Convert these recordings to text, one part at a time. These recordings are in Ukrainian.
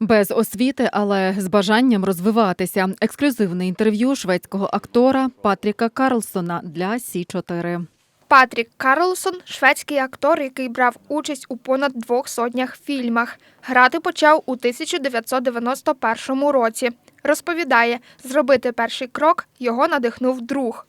Без освіти, але з бажанням розвиватися. Ексклюзивне інтерв'ю шведського актора Патріка Карлсона для Сі 4 Патрік Карлсон шведський актор, який брав участь у понад двох сотнях фільмах. Грати почав у 1991 році. Розповідає, зробити перший крок його надихнув друг.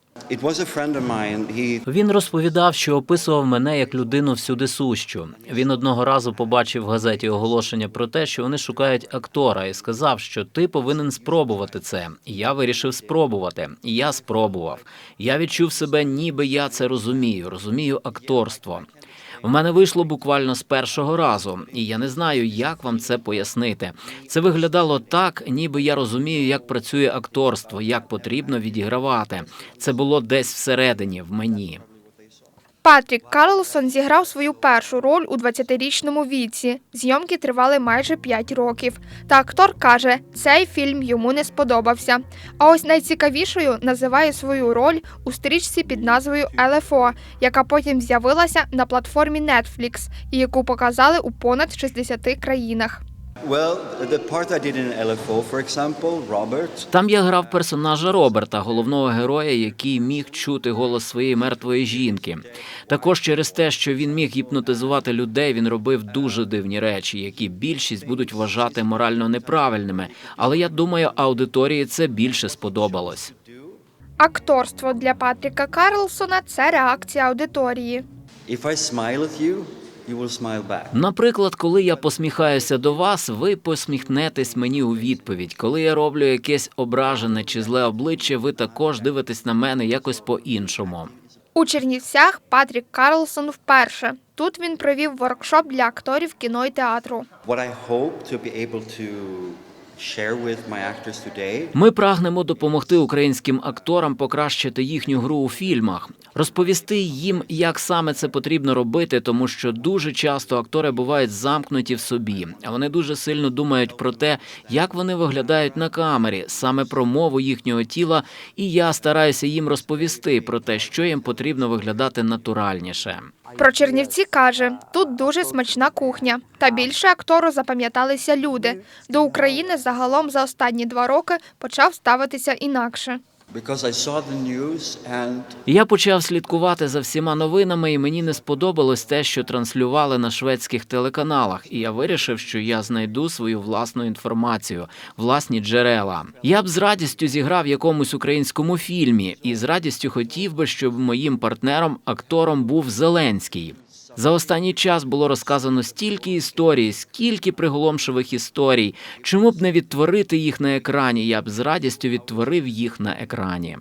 Він розповідав, що описував мене як людину всюди сущу. Він одного разу побачив в газеті оголошення про те, що вони шукають актора, і сказав, що ти повинен спробувати це. І я вирішив спробувати. І я спробував. Я відчув себе, ніби я це розумію. Розумію акторство. В мене вийшло буквально з першого разу, і я не знаю, як вам це пояснити. Це виглядало так, ніби я розумію, як працює акторство, як потрібно відігравати. Це було десь всередині, в мені. Патрік Карлсон зіграв свою першу роль у 20-річному віці. Зйомки тривали майже 5 років. Та актор каже, цей фільм йому не сподобався. А ось найцікавішою називає свою роль у стрічці під назвою ЛФО, яка потім з'явилася на платформі Netflix і яку показали у понад 60 країнах. Well, the part I did in LFO, for example, Robert. Там я грав персонажа Роберта, головного героя, який міг чути голос своєї мертвої жінки. Також через те, що він міг гіпнотизувати людей, він робив дуже дивні речі, які більшість будуть вважати морально неправильними. Але я думаю, аудиторії це більше сподобалось. Акторство для Патріка Карлсона це реакція аудиторії. If I smile at you, you will smile back. Наприклад, коли я посміхаюся до вас, ви посміхнетесь мені у відповідь. Коли я роблю якесь ображене чи зле обличчя, ви також дивитесь на мене якось по-іншому. У Чернівцях Патрік Карлсон вперше. Тут він провів воркшоп для акторів кіно і театру. Ми прагнемо допомогти українським акторам покращити їхню гру у фільмах, розповісти їм, як саме це потрібно робити, тому що дуже часто актори бувають замкнуті в собі, а вони дуже сильно думають про те, як вони виглядають на камері, саме про мову їхнього тіла. І я стараюся їм розповісти про те, що їм потрібно виглядати натуральніше. Про Чернівці каже, тут дуже смачна кухня. Та більше актору запам'яталися люди. До України загалом за останні два роки почав ставитися інакше. Я почав слідкувати за всіма новинами, і мені не сподобалось те, що транслювали на шведських телеканалах. І я вирішив, що я знайду свою власну інформацію, власні джерела. Я б з радістю зіграв якомусь українському фільмі, і з радістю хотів би, щоб моїм партнером, актором був Зеленський. За останній час було розказано стільки історій, скільки приголомшивих історій. Чому б не відтворити їх на екрані? Я б з радістю відтворив їх на екрані.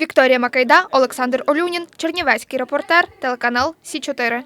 Вікторія Макайда, Олександр Олюнін, Чернівецький репортер, телеканал Сі 4